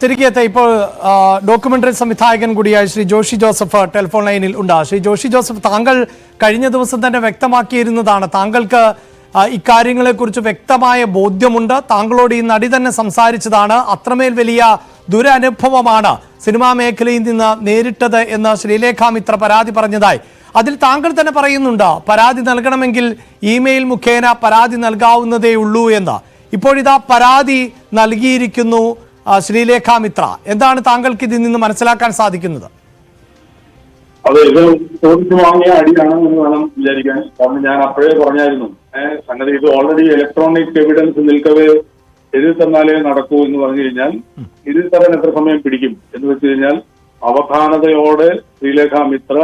തിരികെ ഇപ്പോൾ ഡോക്യുമെന്ററി സംവിധായകൻ കൂടിയായ ശ്രീ ജോഷി ജോസഫ് ടെലിഫോൺ ലൈനിൽ ഉണ്ട്. ശ്രീ ജോഷി ജോസഫ് താങ്കൾ കഴിഞ്ഞ ദിവസം തന്നെ വ്യക്തമാക്കിയിരുന്നതാണ്. താങ്കൾക്ക് ഇക്കാര്യങ്ങളെക്കുറിച്ച് വ്യക്തമായ ബോധ്യമുണ്ട്. താങ്കളോട് ഈ നടി തന്നെ സംസാരിച്ചതാണ്. അത്രമേൽ വലിയ ദുരനുഭവമാണ് സിനിമാ മേഖലയിൽ നിന്ന് നേരിട്ടത് എന്ന് ശ്രീലേഖ മിത്ര പരാതി പറഞ്ഞതായി. അതിൽ താങ്കൾ തന്നെ പറയുന്നുണ്ട് പരാതി നൽകണമെങ്കിൽ ഇമെയിൽ മുഖേന പരാതി നൽകാവുന്നതേ ഉള്ളൂ എന്ന്. ഇപ്പോഴിതാ പരാതി നൽകിയിരിക്കുന്നു. ശ്രീലേഖ മിത്ര. എന്താണ് താങ്കൾക്ക് ഇതിൽ നിന്ന് മനസ്സിലാക്കാൻ സാധിക്കുന്നത്? അതെ ഇത് ചോദിച്ചു വാങ്ങിയ അടിയാണ് എന്ന് വേണം വിചാരിക്കാൻ. കാരണം ഞാൻ അപ്പോഴേ പറഞ്ഞായിരുന്നു. സംഗതി ഇത് ഓൾറെഡി ഇലക്ട്രോണിക് എവിഡൻസ് നിൽക്കവേ എതിർ തന്നാലേ നടക്കൂ എന്ന് പറഞ്ഞു കഴിഞ്ഞാൽ ഇതിൽ തരാൻ എത്ര സമയം പിടിക്കും എന്ന് വെച്ച് കഴിഞ്ഞാൽ അവധാനതയോടെ ശ്രീലേഖ മിത്ര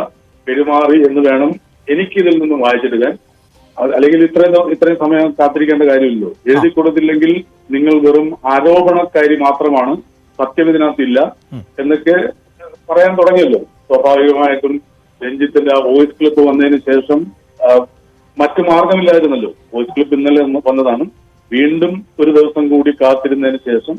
പെരുമാറി എന്ന് വേണം എനിക്കിതിൽ നിന്ന് വായിച്ചെടുക്കാൻ. അല്ലെങ്കിൽ ഇത്രയും ഇത്രയും സമയം കാത്തിരിക്കേണ്ട കാര്യമില്ലല്ലോ. എഴുതി കൊടുത്തില്ലെങ്കിൽ നിങ്ങൾ വെറും ആരോപണക്കാരി മാത്രമാണ് സത്യം ഇതിനകത്തില്ല എന്നൊക്കെ പറയാൻ തുടങ്ങിയല്ലോ. സ്വാഭാവികമായിട്ടും രഞ്ജിത്തിന്റെ ആ വോയിസ് ക്ലിപ്പ് വന്നതിന് ശേഷം മറ്റു മാർഗമില്ലായിരുന്നല്ലോ. വോയിസ് ക്ലിപ്പ് ഇന്നലെ വന്നതാണ്. വീണ്ടും ഒരു ദിവസം കൂടി കാത്തിരുന്നതിന് ശേഷം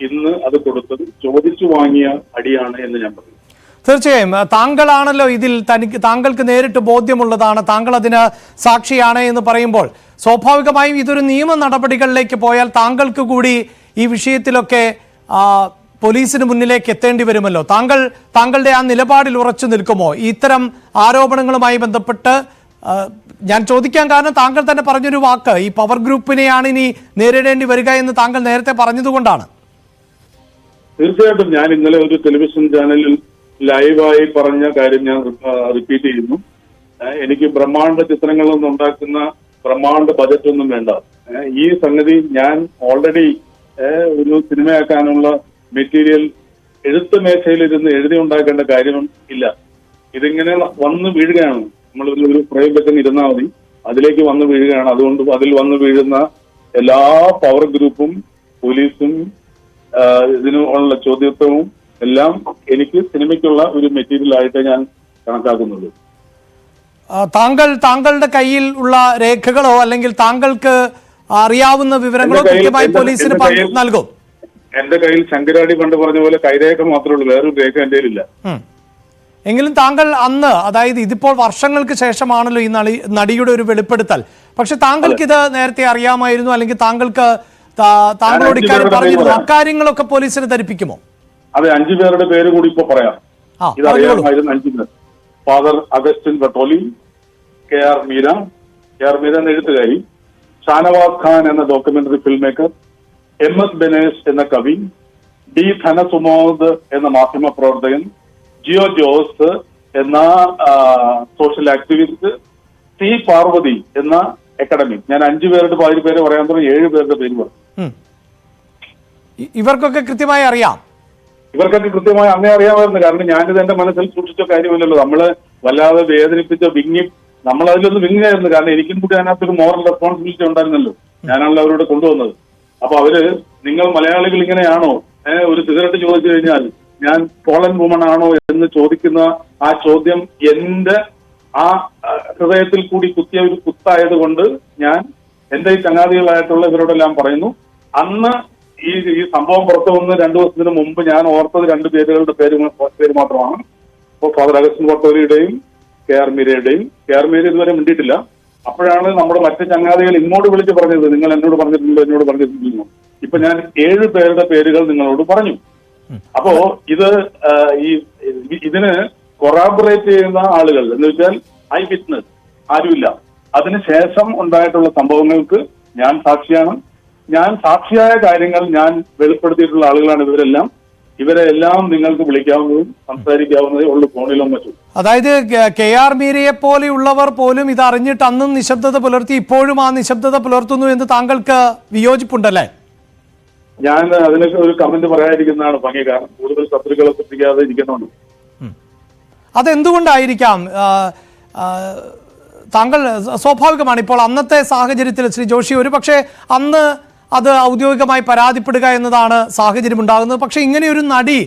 ഇന്ന് അത് കൊടുത്തത് ചോദിച്ചു വാങ്ങിയ അടിയാണ് എന്ന് ഞാൻ പറഞ്ഞു. തീർച്ചയായും താങ്കളാണല്ലോ ഇതിൽ തനിക്ക് താങ്കൾക്ക് നേരിട്ട് ബോധ്യമുള്ളതാണ് താങ്കൾ അതിന് സാക്ഷിയാണ് എന്ന് പറയുമ്പോൾ. സ്വാഭാവികമായും ഇതൊരു നിയമ നടപടികളിലേക്ക് പോയാൽ താങ്കൾക്ക് കൂടി ഈ വിഷയത്തിലൊക്കെ പോലീസിന് മുന്നിലേക്ക് എത്തേണ്ടി വരുമല്ലോ. താങ്കൾ താങ്കളുടെ ആ നിലപാടിൽ ഉറച്ചു നിൽക്കുമോ? ഇത്തരം ആരോപണങ്ങളുമായി ബന്ധപ്പെട്ട് ഞാൻ ചോദിക്കാൻ കാരണം താങ്കൾ തന്നെ പറഞ്ഞൊരു വാക്ക് ഈ പവർ ഗ്രൂപ്പിനെയാണ് ഇനി നേരിടേണ്ടി വരിക എന്ന് താങ്കൾ നേരത്തെ പറഞ്ഞതുകൊണ്ടാണ്. തീർച്ചയായിട്ടും ഞാൻ ഇന്നലെ ഒരു ടെലിവിഷൻ ചാനലിൽ ലൈവായി പറഞ്ഞ കാര്യം ഞാൻ റിപ്പീറ്റ് ചെയ്യുന്നു. എനിക്ക് ബ്രഹ്മാണ്ഡ ചിത്രങ്ങളൊന്നും ഉണ്ടാക്കുന്ന ബ്രഹ്മാണ്ഡ ബജറ്റ് ഒന്നും വേണ്ട. ഈ സംഗതി ഞാൻ ഓൾറെഡി ഒരു സിനിമയാക്കാനുള്ള മെറ്റീരിയൽ എഴുത്ത് മേഖലയിലിരുന്ന് എഴുതി ഉണ്ടാക്കേണ്ട കാര്യം ഇല്ല. ഇതിങ്ങനെ വന്ന് വീഴുകയാണ്. നമ്മൾ ഒരു ഫ്രെയിം വെക്കുന്ന ഇരുന്നാൽ മതി. അതിലേക്ക് വന്ന് വീഴുകയാണ്. അതുകൊണ്ട് അതിൽ വന്ന് വീഴുന്ന എല്ലാ പവർ ഗ്രൂപ്പും പോലീസും ഇതിനുള്ള ചോദ്യത്വവും എല്ലാം എനിക്ക് സിനിമയ്ക്കുള്ള ഒരു മെറ്റീരിയൽ ആയിട്ട് ഞാൻ കണക്കാക്കുന്നുള്ളൂ. താങ്കൾ താങ്കളുടെ കയ്യിൽ ഉള്ള രേഖകളോ അല്ലെങ്കിൽ താങ്കൾക്ക് അറിയാവുന്ന വിവരങ്ങളോ കൃത്യമായി പോലീസിന് നൽകും. എന്റെ കയ്യിൽ ശങ്കരാടി പണ്ട് പറഞ്ഞ പോലെ കൈരേഖ മാത്രമേ ഉള്ളൂ വേറൊരു രേഖ എന്റെ കയ്യിലില്ല. എങ്കിലും താങ്കൾ അന്ന് അതായത് ഇതിപ്പോൾ വർഷങ്ങൾക്ക് ശേഷമാണല്ലോ ഈ നടി നടിയുടെ ഒരു വെളിപ്പെടുത്തൽ. പക്ഷെ താങ്കൾക്ക് ഇത് നേരത്തെ അറിയാമായിരുന്നു അല്ലെങ്കിൽ താങ്കൾക്ക് താങ്കളോട് ഇക്കാര്യം പറഞ്ഞിരുന്നു. അക്കാര്യങ്ങളൊക്കെ പോലീസിനെ ധരിപ്പിക്കുമോ? അതെ അഞ്ചു പേരുടെ പേര് കൂടി ഇപ്പൊ പറയാം. ആ ഇത് അറിയാമായിരുന്നു അഞ്ചു പേർ. Father Augustine Vattoli K R Meera K R Meera എന്ന എഴുത്തുകാരി ഷാനവാസ് ഖാൻ എന്ന documentary film maker M S Banesh എന്ന കവി ഡി ധനസുമോദ് എന്ന മാധ്യമ പ്രവർത്തകൻ ജിയോ ജോസ് എന്ന സോഷ്യൽ ആക്ടിവിസ്റ്റ് സി പാർവതി എന്ന അക്കാഡമിക് ഞാൻ അഞ്ചു പേരുടെ പതിനു പേര് പറയാൻ തുടങ്ങി ഏഴ് പേരുടെ പേര് പറഞ്ഞു ഇവർക്കൊക്കെ കൃത്യമായി അറിയാം. ഇവർക്കൊക്കെ കൃത്യമായി അന്നേ അറിയാമായിരുന്നു. കാരണം ഞാനിത് എന്റെ മനസ്സിൽ സൂക്ഷിച്ച കാര്യമല്ലല്ലോ. നമ്മൾ വല്ലാതെ വേദനിപ്പിച്ച വിങ്ങി നമ്മൾ അതിലൊന്ന് വിങ്ങായിരുന്നു. കാരണം എനിക്കും കൂടി അതിനകത്തൊരു മോറൽ റെസ്പോൺസിബിലിറ്റി ഉണ്ടായിരുന്നല്ലോ. ഞാനാണല്ലോ അവരോട് കൊണ്ടുവന്നത്. അപ്പൊ അവർ നിങ്ങൾ മലയാളികൾ ഇങ്ങനെയാണോ? ഒരു സിഗരറ്റ് ചോദിച്ചു കഴിഞ്ഞാൽ ഞാൻ പോളൻ വുമൺ ആണോ എന്ന് ചോദിക്കുന്ന ആ ചോദ്യം എന്റെ ആ ഹൃദയത്തിൽ കൂടി കുത്തിയ ഒരു കുത്തായത് കൊണ്ട് ഞാൻ എന്റെ ഈ ചങ്ങാതികളായിട്ടുള്ള ഇവരോടെല്ലാം പറയുന്നു. അന്ന് ഈ ഈ സംഭവം പുറത്തു വന്ന് രണ്ടു ദിവസത്തിന് മുമ്പ് ഞാൻ ഓർത്തത് രണ്ട് പേരുകളുടെ പേര് പേര് മാത്രമാണ്. ഇപ്പോൾ ഫാദർ അഗസ്റ്റിൻ പൊട്ടോലിയുടെയും കെ ആർ മീരയുടെയും. കെ ആർ മീര ഇതുവരെ മിണ്ടിയിട്ടില്ല. അപ്പോഴാണ് നമ്മുടെ മറ്റു ചങ്ങാതികൾ ഇങ്ങോട്ട് വിളിച്ച് പറഞ്ഞത്. നിങ്ങൾ എന്നോട് പറഞ്ഞിട്ടുണ്ടോ എന്നോട് പറഞ്ഞിട്ടുണ്ടോ? ഇപ്പൊ ഞാൻ ഏഴ് പേരുടെ പേരുകൾ നിങ്ങളോട് പറഞ്ഞു. അപ്പോ ഇത് ഈ ഇതിന് കൊറാബറേറ്റ് ചെയ്യുന്ന ആളുകൾ എന്ന് വെച്ചാൽ ഐ വിറ്റ്നസ് ആരുമില്ല. അതിനുശേഷം ഉണ്ടായിട്ടുള്ള സംഭവങ്ങൾക്ക് ഞാൻ സാക്ഷിയാണ്. ഞാൻ സാക്ഷിയായ കാര്യങ്ങൾ ഞാൻ വെളിപ്പെടുത്തിയിട്ടുള്ള ആളുകളാണ് ഇവരെല്ലാം. ഇവരെ എല്ലാം നിങ്ങൾക്ക് വിളിക്കാവുന്നതും സംസാരിക്കാവുന്നതേ ഉള്ളൂ ഫോണിലും മറ്റും. അതായത് കെ- ആർ മീരയെ പോലെയുള്ളവർ പോലും ഇത് അറിഞ്ഞിട്ട് അന്നും നിശബ്ദത പുലർത്തി ഇപ്പോഴും ആ നിശബ്ദത പുലർത്തുന്നു എന്ന് താങ്കൾക്ക് വിയോജിപ്പുണ്ടല്ലേ? ഞാൻ അതിനൊക്കെ ഒരു കമന്റ് പറയാതിരിക്കുന്നതാണ് ഭംഗി. കാരണം കൂടുതൽ ശത്രുക്കളെ സൃഷ്ടിക്കാതെ ഇരിക്കുന്നുണ്ട് അതെന്തുകൊണ്ടായിരിക്കാം? താങ്കൾ സ്വാഭാവികമാണ് ഇപ്പോൾ അന്നത്തെ സാഹചര്യത്തിൽ ശ്രീ ജോഷി ഒരു പക്ഷേ അന്ന് അത് ഔദ്യോഗികമായി പരാതിപ്പെടുക എന്നതാണ് സാഹചര്യം ഉണ്ടാകുന്നത്. പക്ഷേ ഇങ്ങനെയൊരു നടി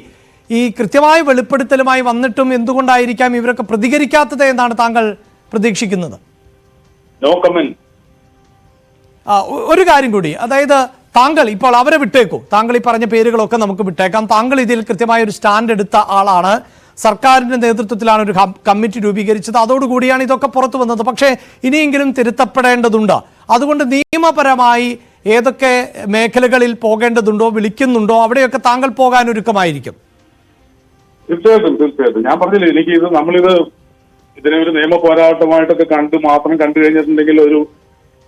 ഈ കൃത്യമായ വെളിപ്പെടുത്തലുമായി വന്നിട്ടും എന്തുകൊണ്ടായിരിക്കാം ഇവരൊക്കെ പ്രതികരിക്കാത്തത് എന്നാണ് താങ്കൾ പ്രതീക്ഷിക്കുന്നത്? ഒരു കാര്യം കൂടി. അതായത് താങ്കൾ ഇപ്പോൾ അവരെ വിട്ടേക്കൂ. താങ്കൾ ഈ പറഞ്ഞ പേരുകളൊക്കെ നമുക്ക് വിട്ടേക്കാം. താങ്കൾ ഇതിൽ കൃത്യമായ ഒരു സ്റ്റാൻഡ് എടുത്ത ആളാണ്. സർക്കാരിന്റെ നേതൃത്വത്തിലാണ് ഒരു കമ്മിറ്റി രൂപീകരിച്ചത്. അതോടുകൂടിയാണ് ഇതൊക്കെ പുറത്തു വന്നത്. പക്ഷേ ഇനിയെങ്കിലും തിരുത്തപ്പെടേണ്ടതുണ്ട്. അതുകൊണ്ട് നിയമപരമായി ഏതൊക്കെ മേഖലകളിൽ പോകേണ്ടതുണ്ടോ വിളിക്കുന്നുണ്ടോ അവിടെയൊക്കെ താങ്കൾ പോകാൻ ഒരുക്കമായിരിക്കും. തീർച്ചയായിട്ടും തീർച്ചയായിട്ടും. ഞാൻ പറഞ്ഞില്ലേ എനിക്ക് ഇത് നമ്മളിത് ഇതിനെ ഒരു നിയമ പോരാട്ടമായിട്ടൊക്കെ കണ്ടു മാത്രം കണ്ടു കഴിഞ്ഞിട്ടുണ്ടെങ്കിൽ ഒരു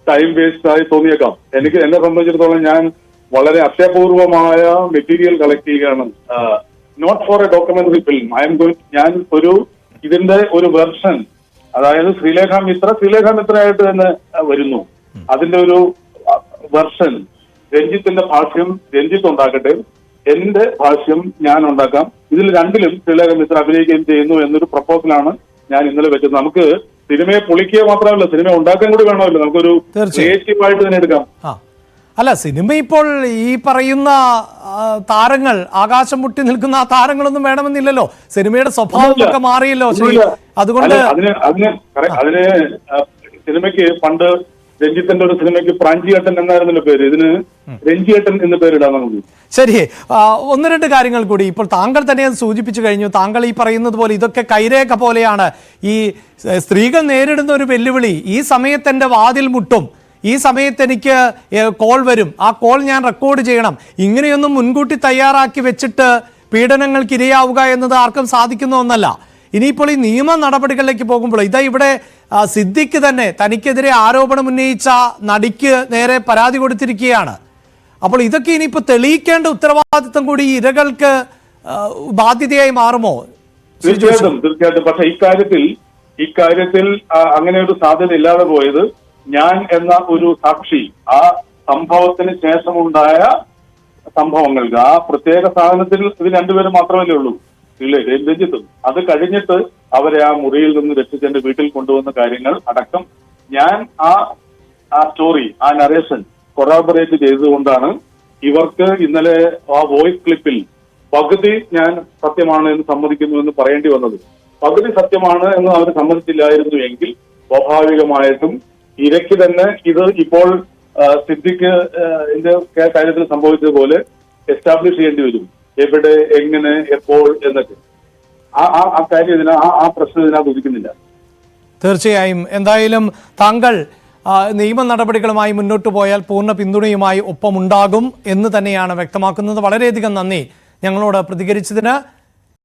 ടൈം വേസ്റ്റ് ആയി തോന്നിയേക്കാം. എനിക്ക് എന്നെ സംബന്ധിച്ചിടത്തോളം ഞാൻ വളരെ അത്യപൂർവമായ മെറ്റീരിയൽ കളക്ട് ചെയ്യുകയാണ്. Not for a documentary film I am going ഞാൻ ഒരു ഇതിന്റെ ഒരു വെർഷൻ അതായത് ശ്രീലേഖ മിത്ര ശ്രീലേഖ മിത്രയായിട്ട് തന്നെ വരുന്നു. അതിന്റെ ഒരു വെർഷൻ രഞ്ജിത്തിന്റെ ഭാഷ്യം രഞ്ജിത്ത് ഉണ്ടാക്കട്ടെ. എന്റെ ഭാഷ്യം ഞാൻ ഉണ്ടാക്കാം. ഇതിൽ രണ്ടിലും ശ്രീലേഖ മിശ്ര അഭിനയിക്കുകയും ചെയ്യുന്നു എന്നൊരു പ്രപ്പോസലാണ് ഞാൻ ഇന്നലെ വെച്ചത്. നമുക്ക് സിനിമയെ പൊളിക്കുക മാത്രമല്ല സിനിമ ഉണ്ടാക്കാൻ കൂടി വേണമല്ലോ. നമുക്കൊരു തീർച്ചയായും. ക്രിയേറ്റീവ് ആയിട്ട് തന്നെ എടുക്കാം. അല്ല സിനിമ ഇപ്പോൾ ഈ പറയുന്ന താരങ്ങൾ ആകാശം മുട്ടി നിൽക്കുന്ന ആ താരങ്ങളൊന്നും വേണമെന്നില്ലല്ലോ. സിനിമയുടെ സ്വഭാവമൊക്കെ മാറിയല്ലോ അതുകൊണ്ട് അതിന് അതിന് അതിന് സിനിമയ്ക്ക് പണ്ട് രഞ്ജിത്തിന്റെ ഒരു സിനിമയ്ക്ക് പ്രാഞ്ചിയേട്ടൻ എന്നായിരുന്നല്ലോ പേര്. ഇതിന് രഞ്ജിയേട്ടൻ എന്ന് പേരിടാൻ നമുക്ക്. ശരി ഒന്ന് രണ്ട് കാര്യങ്ങൾ കൂടി. ഇപ്പോൾ താങ്കൾ തന്നെ അത് സൂചിപ്പിച്ചു കഴിഞ്ഞു. താങ്കൾ ഈ പറയുന്നത് പോലെ ഇതൊക്കെ കൈരേഖ പോലെയാണ്. ഈ സ്ത്രീകൾ നേരിടുന്ന ഒരു വെല്ലുവിളി. ഈ സമയത്തെന്റെ വാതിൽ മുട്ടും. ഈ സമയത്ത് എനിക്ക് കോൾ വരും. ആ കോൾ ഞാൻ റെക്കോർഡ് ചെയ്യണം. ഇങ്ങനെയൊന്നും മുൻകൂട്ടി തയ്യാറാക്കി വെച്ചിട്ട് പീഡനങ്ങൾക്ക് ഇരയാവുക എന്നത് ആർക്കും സാധിക്കുന്ന ഒന്നല്ല. ഇനിയിപ്പോൾ ഈ നിയമ നടപടികളിലേക്ക് പോകുമ്പോൾ ഇതാ ഇവിടെ സിദ്ദിഖ് തന്നെ തനിക്കെതിരെ ആരോപണം ഉന്നയിച്ച നടിക്ക് നേരെ പരാതി കൊടുത്തിരിക്കുകയാണ്. അപ്പോൾ ഇതൊക്കെ ഇനിയിപ്പോൾ തെളിയിക്കേണ്ട ഉത്തരവാദിത്തം കൂടി ഇരകൾക്ക് ബാധ്യതയായി മാറുമോ? തീർച്ചയായിട്ടും തീർച്ചയായിട്ടും. പക്ഷെ ഇക്കാര്യത്തിൽ ഇക്കാര്യത്തിൽ അങ്ങനെ ഒരു സാധ്യത ഇല്ലാതെ പോയത് ഞാൻ എന്ന ഒരു സാക്ഷി ആ സംഭവത്തിന് ശേഷമുണ്ടായ സംഭവങ്ങൾക്ക് ആ പ്രത്യേക സാധനത്തിൽ ഇത് രണ്ടുപേരും മാത്രമല്ലേ ഉള്ളൂ. ഇല്ലേ രഞ്ജിത്തും. അത് കഴിഞ്ഞിട്ട് അവരെ ആ മുറിയിൽ നിന്ന് രക്ഷിച്ച് എന്റെ വീട്ടിൽ കൊണ്ടുവന്ന കാര്യങ്ങൾ അടക്കം ഞാൻ ആ ആ സ്റ്റോറി ആ നറേഷൻ കൊറാബറേറ്റ് ചെയ്തുകൊണ്ടാണ് ഇവർക്ക് ഇന്നലെ ആ വോയിസ് ക്ലിപ്പിൽ പകുതി ഞാൻ സത്യമാണ് എന്ന് സമ്മതിക്കുന്നു എന്ന് പറയേണ്ടി വന്നത്. പകുതി സത്യമാണ് എന്ന് അവർ സമ്മതിച്ചില്ലായിരുന്നു എങ്കിൽ സ്വാഭാവികമായിട്ടും ഇരയ്ക്ക് തന്നെ ഇത് ഇപ്പോൾ സിദ്ദിഖ് കാര്യത്തിൽ സംഭവിച്ചതുപോലെ എസ്റ്റാബ്ലിഷ് ചെയ്യേണ്ടി വരും. എവിടെ എങ്ങനെ എപ്പോൾ എന്നൊക്കെ. ആ ആ- ആ തീർച്ചയായും. എന്തായാലും താങ്കൾ നിയമ നടപടികളുമായി മുന്നോട്ട് പോയാൽ പൂർണ പിന്തുണയുമായി ഒപ്പമുണ്ടാകും എന്ന് തന്നെയാണ് വ്യക്തമാക്കുന്നത്. വളരെയധികം നന്ദി ഞങ്ങളോട് പ്രതികരിച്ചതിന്.